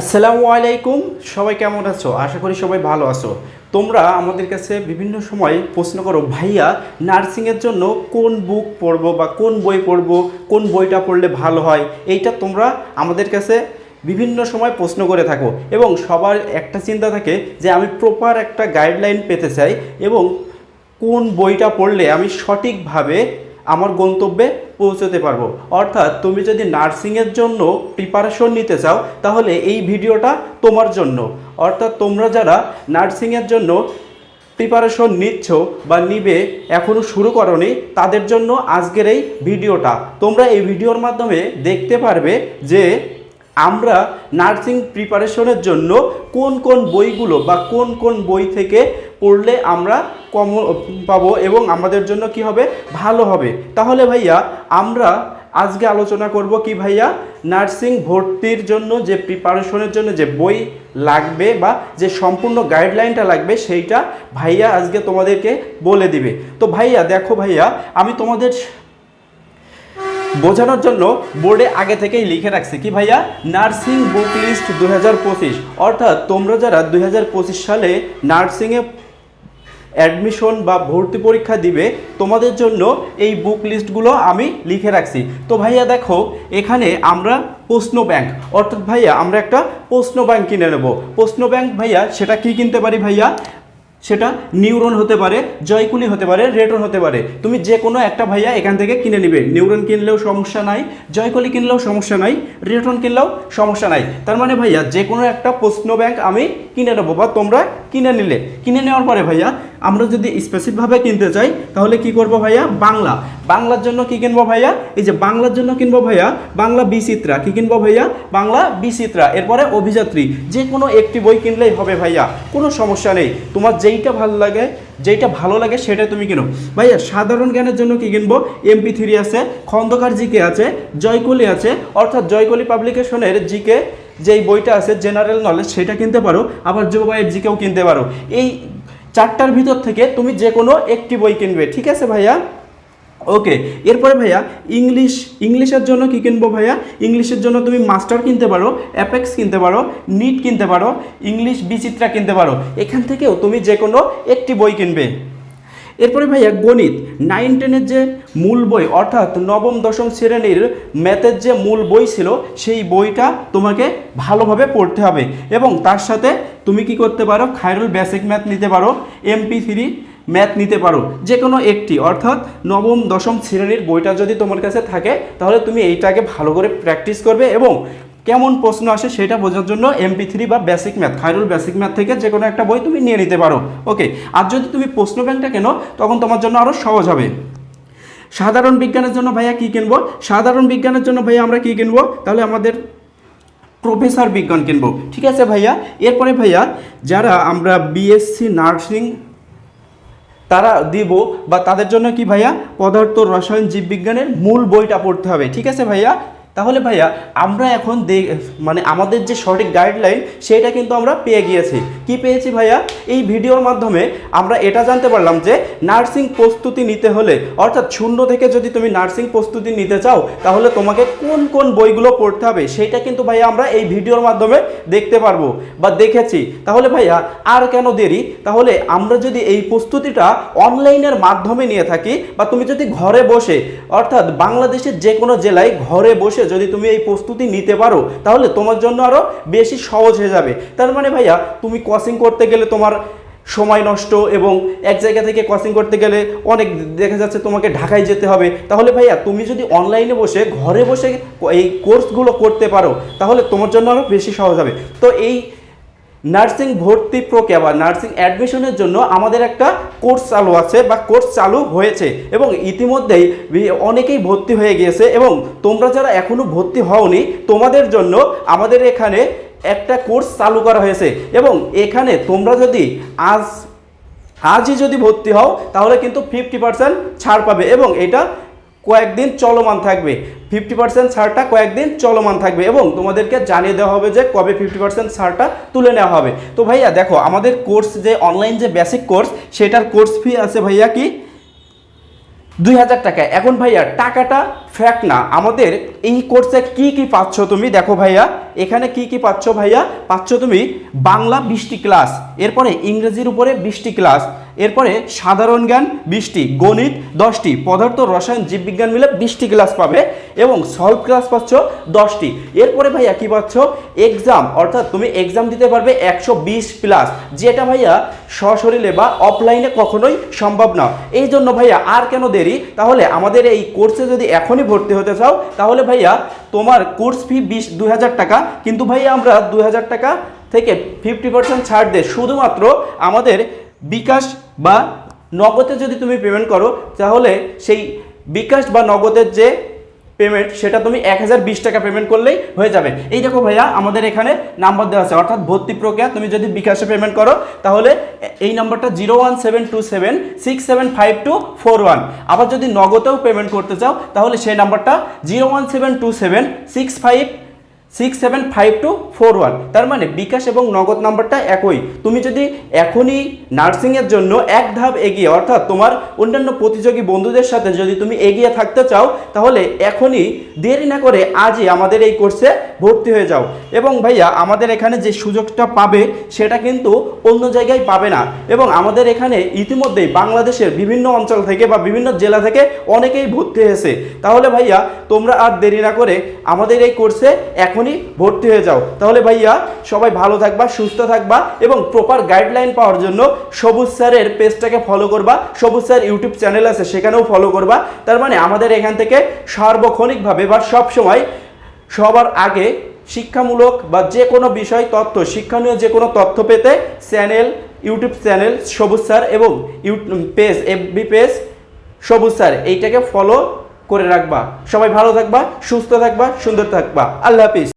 আসসালামু আলাইকুম, সবাই কেমন আছো? আশা করি সবাই ভালো আছো। তোমরা আমাদের কাছে বিভিন্ন সময় প্রশ্ন করো, ভাইয়া, নার্সিংয়ের জন্য কোন বুক পড়ব বা কোন বই পড়ব, কোন বইটা পড়লে ভালো হয়? এইটা তোমরা আমাদের কাছে বিভিন্ন সময় প্রশ্ন করে থাকো এবং সবার একটা চিন্তা থাকে যে আমি প্রপার একটা গাইডলাইন পেতে চাই এবং কোন বইটা পড়লে আমি সঠিকভাবে আমার গন্তব্যে পৌঁছতে পারব। অর্থাৎ তুমি যদি নার্সিংয়ের জন্য প্রিপারেশন নিতে চাও, তাহলে এই ভিডিওটা তোমার জন্য। অর্থাৎ তোমরা যারা নার্সিংয়ের জন্য প্রিপারেশন নিচ্ছ বা নিবে এখনও শুরু করনি, তাদের জন্য আজকের এই ভিডিওটা। তোমরা এই ভিডিওর মাধ্যমে দেখতে পারবে যে আমরা নার্সিং প্রিপারেশনের জন্য কোন কোন বইগুলো বা কোন কোন বই থেকে পড়লে আমরা কম পাবো এবং আমাদের জন্য কি হবে? ভালো হবে। তাহলে ভাইয়া, আমরা আজকে আলোচনা করব কি ভাইয়া? নার্সিং ভর্তির জন্য যে প্রিপারেশনের জন্য যে বই লাগবে বা যে সম্পূর্ণ গাইডলাইনটা লাগবে, সেইটা ভাইয়া আজকে তোমাদেরকে বলে দিবে। তো ভাইয়া, দেখো ভাইয়া, আমি তোমাদের বোঝানোর জন্য বোর্ডে আগে থেকেই লিখে রাখছি কি ভাইয়া? নার্সিং বুক লিস্ট দু হাজার পঁচিশ। অর্থাৎ তোমরা যারা দু হাজার পঁচিশ সালে নার্সিংয়ে অ্যাডমিশন বা ভর্তি পরীক্ষা দিবে, তোমাদের জন্য এই বুক লিস্টগুলো আমি লিখে রাখছি। তো ভাইয়া দেখো, এখানে আমরা প্রশ্ন ব্যাংক, অর্থাৎ ভাইয়া আমরা একটা প্রশ্ন ব্যাংক কিনে নেব। প্রশ্ন ব্যাংক ভাইয়া, সেটা কি কিনতে পারি ভাইয়া? সেটা নিউরন হতে পারে, জয়কুলি হতে পারে, রেটন হতে পারে। তুমি যে কোনো একটা ভাইয়া এখান থেকে কিনে নিবে। নিউরন কিনলেও সমস্যা নাই, জয়কুলি কিনলেও সমস্যা নাই, রেটন কিনলেও সমস্যা নাই। তার মানে ভাইয়া, যে কোনো একটা প্রশ্ন ব্যাংক আমি কিনে নেব বা তোমরা কিনে নিলে। কিনে নেওয়ার পরে ভাইয়া আমরা যদি স্পেসিফিকভাবে কিনতে চাই, তাহলে কি করব ভাইয়া? বাংলা। বাংলার জন্য কি কিনবো ভাইয়া? এই যে বাংলার জন্য কিনবো ভাইয়া, বাংলা বিচিত্রা। কি কিনবো ভাইয়া? বাংলা বিচিত্রা। এরপরে অভিযাত্রী। যে কোনো একটি বই কিনলেই হবে ভাইয়া। কোনো সমস্যা নেই। তোমার যেইটা ভালো লাগে, যেইটা ভালো লাগে সেটা তুমি কিনো। ভাইয়া, সাধারণ জ্ঞানের জন্য কি কিনবো? এমপি থ্রি আছে, খন্দকার জিকে আছে, জয়কলি আছে, অর্থাৎ জয়কলি পাবলিকেশনের জিকে যেই বইটা আছে, জেনারেল নলেজ, সেটা কিনতে পারো। আবার যুববাইয়ের জিকেও কিনতে পারো। এই চারটার ভিতর থেকে তুমি যে কোনো একটি বই কিনবে, ঠিক আছে ভাইয়া? ওকে এরপরে ভাইয়া, ইংলিশ, ইংলিশের জন্য কি কিনবো ভাইয়া? ইংলিশের জন্য তুমি মাস্টার কিনতে পারো, অ্যাপেক্স কিনতে পারো, নিট কিনতে পারো, ইংলিশ বিচিত্রা কিনতে পারো, এখান থেকেও তুমি যে কোনো একটি বই কিনবে। এরপরে ভাইয়া, গণিত নাইন টেনের যে মূল বই, অর্থাৎ নবম, দশম শ্রেণির ম্যাথের যে মূল বই ছিল, সেই বইটা তোমাকে ভালোভাবে পড়তে হবে এবং তার সাথে তুমি কি করতে পারো? খায়রুল বেসিক ম্যাথ নিতে পারো এমপি থ্রি ম্যাথ নিতে পারো যে কোনো একটি। অর্থাৎ নবম, দশম শ্রেণির বইটা যদি তোমার কাছে থাকে, তাহলে তুমি এইটাকে ভালো করে প্র্যাকটিস করবে এবং কেমন প্রশ্ন আসে সেটা বোঝার জন্য এমপি থ্রি বা basic math, Khairul basic math থেকে যে কোনো একটা বই তুমি নিয়ে নিতে পারো। ওকে আর যদি তুমি প্রশ্ন ব্যাংকটা কেনো, তখন তোমার জন্য আরও সহজ হবে। সাধারণ বিজ্ঞানের জন্য ভাইয়া কী কিনবো? সাধারণ বিজ্ঞানের জন্য ভাইয়া আমরা কী কিনবো? তাহলে আমাদের প্রফেসর বিজ্ঞান কিনব ঠিক আছে ভাইয়া? এরপরে ভাইয়া, যারা আমরা বিএসসি নার্সিং, তারা দিব বা তাদের জন্য কি ভাইয়া? পদার্থ রসায়ন জীববিজ্ঞানের মূল বইটা পড়তে হবে। ঠিক আছে ভাইয়া? তাহলে ভাইয়া, আমরা এখন মানে আমাদের যে সঠিক গাইডলাইন সেটা কিন্তু আমরা পেয়ে গিয়েছি। কি পেয়েছি ভাইয়া? এই ভিডিওর মাধ্যমে আমরা এটা জানতে পারলাম যে নার্সিং প্রস্তুতি নিতে হলে, অর্থাৎ শূন্য থেকে যদি তুমি নার্সিং প্রস্তুতি নিতে চাও, তাহলে তোমাকে কোন কোন বইগুলো পড়তে হবে, সেটা কিন্তু ভাইয়া আমরা এই ভিডিওর মাধ্যমে দেখতে পারব বা দেখেছি। তাহলে ভাইয়া, আর কেন দেরি? তাহলে আমরা যদি এই প্রস্তুতিটা অনলাইনের মাধ্যমে নিয়ে থাকি, বা তুমি যদি ঘরে বসে, অর্থাৎ বাংলাদেশের যে কোনো জেলায় ঘরে বসে যদি তুমি এই প্রস্তুতি নিতে পারো, তাহলে তোমার জন্য আরও বেশি সহজ হয়ে যাবে। তার মানে ভাইয়া, তুমি ক্রসিং করতে গেলে তোমার সময় নষ্ট এবং এক জায়গা থেকে ক্রসিং করতে গেলে অনেক দেখা যাচ্ছে তোমাকে ঢাকায় যেতে হবে। তাহলে ভাইয়া, তুমি যদি অনলাইনে বসে, ঘরে বসে এই কোর্সগুলো করতে পারো, তাহলে তোমার জন্য আরও বেশি সহজ হবে। তো এই নার্সিং ভর্তি প্রক্রিয়া বা নার্সিং অ্যাডমিশনের জন্য আমাদের একটা কোর্স চালু আছে বা কোর্স চালু হয়েছে এবং ইতিমধ্যেই অনেকেই ভর্তি হয়ে গিয়েছে এবং তোমরা যারা এখনও ভর্তি হওনি, তোমাদের জন্য আমাদের এখানে একটা কোর্স চালু করা হয়েছে এবং এখানে তোমরা যদি আজ, আজই যদি ভর্তি হও, তাহলে কিন্তু ফিফটি পার্সেন্ট ছাড় পাবে এবং এটা কয়েকদিন চলমান থাকবে। ফিফটি পার্সেন্ট ছাড়টা কয়েকদিন চলমান থাকবে এবং তোমাদেরকে জানিয়ে দেওয়া হবে যে কবে ফিফটি পার্সেন্ট ছাড়টা তুলে নেওয়া হবে। তো ভাইয়া, দেখো, আমাদের কোর্স যে অনলাইন যে বেসিক কোর্স সেটার কোর্স ফি আছে ভাইয়া কি? দুই হাজার টাকা। এখন ভাইয়া, টাকাটা ফ্যাক্ট না, আমাদের এই কোর্সে কি কি পাচ্ছ তুমি? দেখো ভাইয়া, এখানে কি কি পাচ্ছ ভাইয়া? পাচ্ছ তুমি বাংলা বিশটি ক্লাস এরপরে ইংরেজির উপরে বিশটি ক্লাস এরপরে সাধারণ জ্ঞান বিশটি গণিত, দশটি, পদার্থ, রসায়ন, জীববিজ্ঞান মিলে বিশটি ক্লাস পাবে এবং সলভ ক্লাস পাচ্ছ দশটি। এরপরে ভাইয়া কি পাচ্ছ? এক্সাম অর্থাৎ তুমি এক্সাম দিতে পারবে একশো বিশ প্লাস যেটা ভাইয়া সশরীরে বা অফলাইনে কখনোই সম্ভব না। এই জন্য ভাইয়া আর কেন দেরি? তাহলে আমাদের এই কোর্সে যদি এখনই ভর্তি হতে চাও, তাহলে ভাইয়া তোমার কোর্স ফি বিশ দুই হাজার টাকা। কিন্তু ভাইয়া আমরা দুই হাজার টাকা থেকে ফিফটি পার্সেন্ট ছাড় দিয়ে শুধুমাত্র আমাদের বিকাশ বা নগদে যদি তুমি পেমেন্ট করো, তাহলে সেই বিকাশ বা নগদের যে পেমেন্ট সেটা তুমি এক হাজার বিশ টাকা পেমেন্ট করলেই হয়ে যাবে। এই দেখো ভাইয়া, আমাদের এখানে নাম্বার দেওয়া আছে, অর্থাৎ ভর্তি প্রক্রিয়া। তুমি যদি বিকাশে পেমেন্ট করো, তাহলে এই নম্বরটা zero one seven two seven six seven five two four one আবার যদি নগদেও পেমেন্ট করতে চাও, তাহলে সেই নাম্বারটা zero one seven two seven six five six seven five two four one তার মানে বিকাশ এবং নগদ নাম্বারটা একই। তুমি যদি এখনই নার্সিংয়ের জন্য এক ধাপ এগিয়ে, অর্থাৎ তোমার অন্যান্য প্রতিযোগী বন্ধুদের সাথে যদি তুমি এগিয়ে থাকতে চাও, তাহলে এখনই দেরি না করে আজই আমাদের এই কোর্সে ভর্তি হয়ে যাও। এবং ভাইয়া, আমাদের এখানে যে সুযোগটা পাবে, সেটা কিন্তু অন্য জায়গায় পাবে না। এবং আমাদের এখানে ইতিমধ্যেই বাংলাদেশের বিভিন্ন অঞ্চল থেকে বা বিভিন্ন জেলা থেকে অনেকেই ভর্তি হয়েছে। তাহলে ভাইয়া, তোমরা আর দেরি না করে আমাদের এই কোর্সে এখনই ভর্তি হয়ে যাও। তাহলে ভাইয়া, সবাই ভালো থাকবা, সুস্থ থাকবা এবং প্রপার গাইডলাইন পাওয়ার জন্য সবুজ স্যারের পেজটাকে ফলো করবা। সবুজ স্যার ইউটিউব চ্যানেল আছে, সেখানেও ফলো করবা। তার মানে আমাদের এখান থেকে সার্বক্ষণিকভাবে বা সবসময় সবার আগে শিক্ষামূলক বা যে কোনো বিষয় তথ্য, শিক্ষণীয় যে কোনো তথ্য পেতে channel YouTube channel Sabuj sir এবং YouTube page FB page Sabuj sir, এইটাকে ফলো করে রাখবা। সবাই ভালো থাকবা, সুস্থ থাকবা, সুন্দর থাকবা। আল্লাহ হাফিজ।